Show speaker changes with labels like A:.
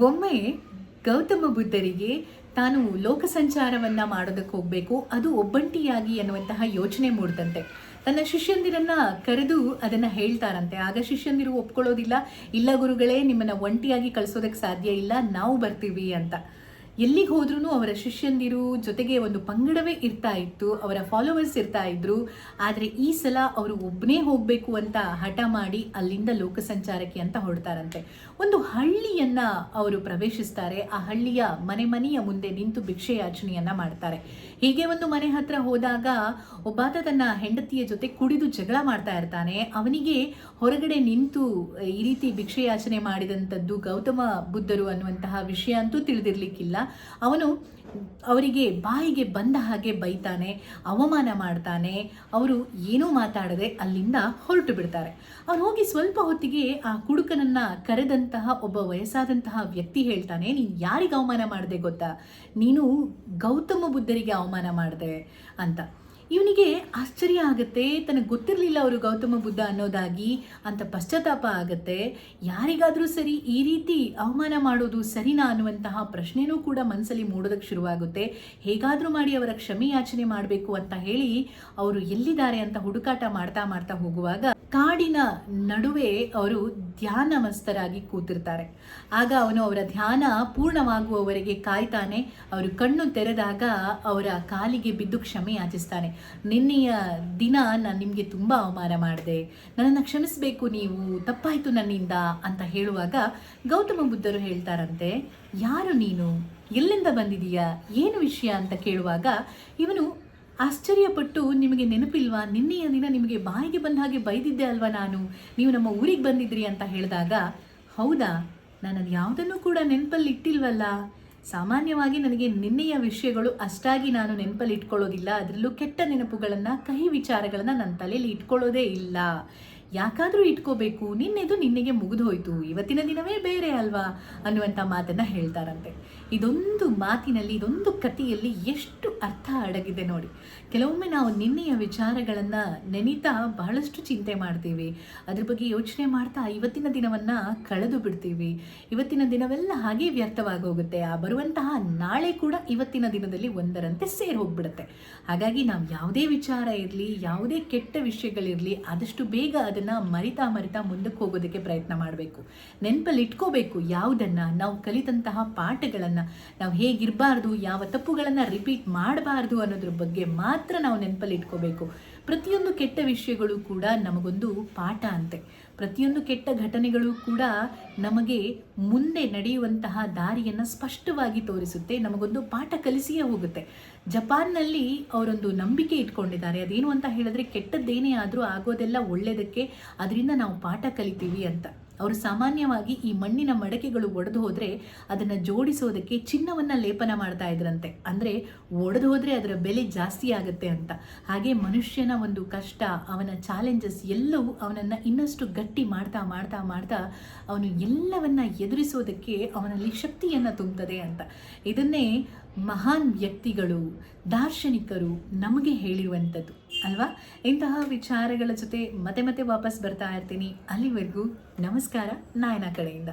A: ಒಮ್ಮೆ ಗೌತಮ ಬುದ್ಧರಿಗೆ ತಾನು ಲೋಕ ಸಂಚಾರವನ್ನ ಮಾಡೋದಕ್ಕೆ ಹೋಗಬೇಕು, ಅದು ಒಬ್ಬಂಟಿಯಾಗಿ ಅನ್ನುವಂತಹ ಯೋಚನೆ ಮೂಡ್ತಂತೆ. ತನ್ನ ಶಿಷ್ಯಂದಿರನ್ನ ಕರೆದು ಅದನ್ನ ಹೇಳ್ತಾರಂತೆ. ಆಗ ಶಿಷ್ಯಂದಿರು ಒಪ್ಕೊಳ್ಳೋದಿಲ್ಲ, ಇಲ್ಲ ಗುರುಗಳೇ, ನಿಮ್ಮನ್ನ ಒಂಟಿಯಾಗಿ ಕಳಿಸೋದಕ್ಕೆ ಸಾಧ್ಯ ಇಲ್ಲ, ನಾವು ಬರ್ತೀವಿ ಅಂತ. ಎಲ್ಲಿಗೆ ಹೋದ್ರೂ ಅವರ ಶಿಷ್ಯಂದಿರು ಜೊತೆಗೆ ಒಂದು ಪಂಗಡವೇ ಇರ್ತಾ ಇತ್ತು, ಅವರ ಫಾಲೋವರ್ಸ್ ಇರ್ತಾ ಇದ್ರು. ಆದರೆ ಈ ಸಲ ಅವರು ಒಬ್ಬನೇ ಹೋಗಬೇಕು ಅಂತ ಹಠ ಮಾಡಿ ಅಲ್ಲಿಂದ ಲೋಕ ಸಂಚಾರಕ್ಕೆ ಅಂತ ಹೊರಡ್ತಾರಂತೆ. ಒಂದು ಹಳ್ಳಿಯನ್ನ ಅವರು ಪ್ರವೇಶಿಸ್ತಾರೆ. ಆ ಹಳ್ಳಿಯ ಮನೆ ಮನೆಯ ಮುಂದೆ ನಿಂತು ಭಿಕ್ಷೆ ಯಾಚನೆಯನ್ನ ಮಾಡ್ತಾರೆ. ಹೀಗೆ ಒಂದು ಮನೆ ಹತ್ರ ಹೋದಾಗ ಒಬ್ಬಾತ ತನ್ನ ಹೆಂಡತಿಯ ಜೊತೆ ಕುಡಿದು ಜಗಳ ಮಾಡ್ತಾ ಇರ್ತಾನೆ. ಅವನಿಗೆ ಹೊರಗಡೆ ನಿಂತು ಈ ರೀತಿ ಭಿಕ್ಷೆ ಯಾಚನೆ ಮಾಡಿದಂಥದ್ದು ಗೌತಮ ಬುದ್ಧರು ಅನ್ನುವಂತಹ ವಿಷಯ ಅಂತೂ ತಿಳಿದಿರ್ಲಿಕ್ಕಿಲ್ಲ. ಅವನು ಅವರಿಗೆ ಬಾಯಿಗೆ ಬಂದ ಹಾಗೆ ಬೈತಾನೆ, ಅವಮಾನ ಮಾಡ್ತಾನೆ, ಅವರು ಏನೂ ಮಾತಾಡದೆ ಅಲ್ಲಿಂದ ಹೊರಟು ಬಿಡ್ತಾರೆ. ಅವನು ಹೋಗಿ ಸ್ವಲ್ಪ ಹೊತ್ತಿಗೆ ಆ ಕುಡುಕನನ್ನ ಕರೆದಂತಹ ಒಬ್ಬ ವಯಸ್ಸಾದಂತಹ ವ್ಯಕ್ತಿ ಹೇಳ್ತಾನೆ, ನೀನು ಯಾರಿಗೆ ಅವಮಾನ ಮಾಡಿದೆ ಗೊತ್ತಾ? ನೀನು ಗೌತಮ ಬುದ್ಧರಿಗೆ ಅವಮಾನ ಮಾಡಿದೆ ಅಂತ. ಇವನಿಗೆ ಆಶ್ಚರ್ಯ ಆಗುತ್ತೆ, ತನಗೆ ಗೊತ್ತಿರಲಿಲ್ಲ ಅವರು ಗೌತಮ ಬುದ್ಧ ಅನ್ನೋದಾಗಿ, ಅಂತ ಪಶ್ಚಾತ್ತಾಪ ಆಗುತ್ತೆ. ಯಾರಿಗಾದರೂ ಸರಿ ಈ ರೀತಿ ಅವಮಾನ ಮಾಡೋದು ಸರಿನಾ ಅನ್ನುವಂತಹ ಪ್ರಶ್ನೆನೂ ಕೂಡ ಮನಸ್ಸಲ್ಲಿ ಮೂಡೋದಕ್ಕೆ ಶುರುವಾಗುತ್ತೆ. ಹೇಗಾದರೂ ಮಾಡಿ ಅವರ ಕ್ಷಮೆಯಾಚನೆ ಮಾಡಬೇಕು ಅಂತ ಹೇಳಿ, ಅವರು ಎಲ್ಲಿದ್ದಾರೆ ಅಂತ ಹುಡುಕಾಟ ಮಾಡ್ತಾ ಮಾಡ್ತಾ ಹೋಗುವಾಗ ಕಾಡಿನ ನಡುವೆ ಅವರು ಧ್ಯಾನಮಸ್ತರಾಗಿ ಕೂತಿರ್ತಾರೆ. ಆಗ ಅವನು ಅವರ ಧ್ಯಾನ ಪೂರ್ಣವಾಗುವವರೆಗೆ ಕಾಯ್ತಾನೆ. ಅವರು ಕಣ್ಣು ತೆರೆದಾಗ ಅವರ ಕಾಲಿಗೆ ಬಿದ್ದು ಕ್ಷಮೆ ಯಾಚಿಸ್ತಾನೆ. ನಿನ್ನೆಯ ದಿನ ನಾನು ನಿಮಗೆ ತುಂಬ ಅವಮಾನ ಮಾಡಿದೆ. ನನ್ನನ್ನು ಕ್ಷಮಿಸಬೇಕು, ನೀವು ತಪ್ಪಾಯಿತು ನನ್ನಿಂದ ಅಂತ ಹೇಳುವಾಗ ಗೌತಮ ಬುದ್ಧರು ಹೇಳ್ತಾರಂತೆ, ಯಾರು ನೀನು? ಎಲ್ಲಿಂದ ಬಂದಿದೀಯಾ ಏನು ವಿಷಯ? ಅಂತ ಕೇಳುವಾಗ ಇವನು ಆಶ್ಚರ್ಯಪಟ್ಟು ನಿಮಗೆ ನೆನಪಿಲ್ವಾ? ನಿನ್ನೆಯ ದಿನ ನಿಮಗೆ ಬಾಯಿಗೆ ಬಂದ ಹಾಗೆ ಬೈದಿದ್ದೆ ಅಲ್ವಾ ನಾನು? ನೀವು ನಮ್ಮ ಊರಿಗೆ ಬಂದಿದ್ರಿ ಅಂತ ಹೇಳಿದಾಗ, ಹೌದಾ? ನಾನು ಅದು ಯಾವುದನ್ನು ಕೂಡ ನೆನಪಲ್ಲಿ ಇಟ್ಟಿಲ್ವಲ್ಲ ಸಾಮಾನ್ಯವಾಗಿ ನನಗೆ ನಿನ್ನೆಯ ವಿಷಯಗಳು ಅಷ್ಟಾಗಿ ನಾನು ನೆನಪಲ್ಲಿ ಇಟ್ಕೊಳ್ಳೋದಿಲ್ಲ ಅದರಲ್ಲೂ ಕೆಟ್ಟ ನೆನಪುಗಳನ್ನು, ಕಹಿ ವಿಚಾರಗಳನ್ನು ನನ್ನ ತಲೆಯಲ್ಲಿ ಇಟ್ಕೊಳ್ಳೋದೇ ಇಲ್ಲ. ಯಾಕಾದರೂ ಇಟ್ಕೋಬೇಕು, ನಿನ್ನೆದು ನಿನ್ನೆಗೆ ಮುಗಿದು ಹೋಯ್ತು, ಇವತ್ತಿನ ದಿನವೇ ಬೇರೆ ಅಲ್ವಾ ಅನ್ನುವಂಥ ಮಾತನ್ನು ಹೇಳ್ತಾರಂತೆ. ಇದೊಂದು ಮಾತಿನಲ್ಲಿ, ಇದೊಂದು ಕಥೆಯಲ್ಲಿ ಎಷ್ಟು ಅರ್ಥ ಅಡಗಿದೆ ನೋಡಿ. ಕೆಲವೊಮ್ಮೆ ನಾವು ನಿನ್ನೆಯ ವಿಚಾರಗಳನ್ನು ನೆನೀತಾ ಬಹಳಷ್ಟು ಚಿಂತೆ ಮಾಡ್ತೀವಿ. ಅದ್ರ ಬಗ್ಗೆ ಯೋಚನೆ ಮಾಡ್ತಾ ಇವತ್ತಿನ ದಿನವನ್ನು ಕಳೆದು ಬಿಡ್ತೀವಿ. ಇವತ್ತಿನ ದಿನವೆಲ್ಲ ಹಾಗೆ ವ್ಯರ್ಥವಾಗಿ ಹೋಗುತ್ತೆ ಆ ಬರುವಂತಹ ನಾಳೆ ಕೂಡ ಇವತ್ತಿನ ದಿನದಲ್ಲಿ ಒಂದರಂತೆ ಸೇರಿ ಹೋಗ್ಬಿಡುತ್ತೆ. ಹಾಗಾಗಿ ನಾವು ಯಾವುದೇ ವಿಚಾರ ಇರಲಿ, ಯಾವುದೇ ಕೆಟ್ಟ ವಿಷಯಗಳಿರಲಿ, ಆದಷ್ಟು ಬೇಗ ಅದನ್ನು ಮರಿತಾ ಮರಿತಾ ಮುಂದಕ್ಕೆ ಹೋಗೋದಕ್ಕೆ ಪ್ರಯತ್ನ ಮಾಡಬೇಕು. ನೆನಪಲ್ಲಿ ಇಟ್ಕೋಬೇಕು ಯಾವುದನ್ನು. ನಾವು ಕಲಿತಂತಹ ಪಾಠಗಳನ್ನು, ನಾವು ಹೇಗಿರಬಾರ್ದು, ಯಾವ ತಪ್ಪುಗಳನ್ನು ರಿಪೀಟ್ ಮಾಡಬಾರ್ದು ಅನ್ನೋದ್ರ ಬಗ್ಗೆ ಮಾತ್ರ ನಾವು ನೆನಪಲ್ಲಿ ಇಟ್ಕೋಬೇಕು ಪ್ರತಿಯೊಂದು ಕೆಟ್ಟ ವಿಷಯಗಳು ಕೂಡ ನಮಗೊಂದು ಪಾಠ ಅಂತೆ. ಪ್ರತಿಯೊಂದು ಕೆಟ್ಟ ಘಟನೆಗಳು ಕೂಡ ನಮಗೆ ಮುಂದೆ ನಡೆಯುವಂತಹ ದಾರಿಯನ್ನು ಸ್ಪಷ್ಟವಾಗಿ ತೋರಿಸುತ್ತೆ, ನಮಗೊಂದು ಪಾಠ ಕಲಿಸಿಯೇ ಹೋಗುತ್ತೆ. ಜಪಾನ್ನಲ್ಲಿ ಅವರೊಂದು ನಂಬಿಕೆ ಇಟ್ಕೊಂಡಿದ್ದಾರೆ. ಅದೇನು ಅಂತ ಹೇಳಿದ್ರೆ ಕೆಟ್ಟದ್ದೇನೇ ಆದರೂ ಆಗೋದೆಲ್ಲ ಒಳ್ಳೆಯದಕ್ಕೆ ಅದರಿಂದ ನಾವು ಪಾಠ ಕಲಿತೀವಿ ಅಂತ. ಅವರು ಸಾಮಾನ್ಯವಾಗಿ ಈ ಮಣ್ಣಿನ ಮಡಕೆಗಳು ಒಡೆದು ಹೋದರೆ ಅದನ್ನು ಜೋಡಿಸೋದಕ್ಕೆ ಚಿನ್ನವನ್ನು ಲೇಪನ ಮಾಡ್ತಾ ಇದ್ರಂತೆ. ಅಂದರೆ ಒಡೆದು ಹೋದರೆ ಅದರ ಬೆಲೆ ಜಾಸ್ತಿ ಆಗುತ್ತೆ ಅಂತ. ಹಾಗೆ ಮನುಷ್ಯನ ಒಂದು ಕಷ್ಟ, ಅವನ ಚಾಲೆಂಜಸ್ ಎಲ್ಲವೂ ಅವನನ್ನು ಇನ್ನಷ್ಟು ಗಟ್ಟಿ ಮಾಡ್ತಾ ಮಾಡ್ತಾ ಮಾಡ್ತಾ ಅವನು ಎಲ್ಲವನ್ನ ಎದುರಿಸೋದಕ್ಕೆ ಅವನಲ್ಲಿ ಶಕ್ತಿಯನ್ನು ತುಂಬುತ್ತದೆ ಅಂತ. ಇದನ್ನೇ ಮಹಾನ್ ವ್ಯಕ್ತಿಗಳು, ದಾರ್ಶನಿಕರು ನಮಗೆ ಹೇಳಿರುವಂಥದ್ದು. ಅಲ್ವಾ? ಇಂತಹ ವಿಚಾರಗಳ ಜೊತೆ ಮತ್ತೆ ಮತ್ತೆ ವಾಪಸ್ ಬರ್ತಾ ಇರ್ತೀನಿ. ಅಲ್ಲಿವರೆಗೂ ನಮಸ್ಕಾರ ನಾಯನ ಕಡೆಯಿಂದ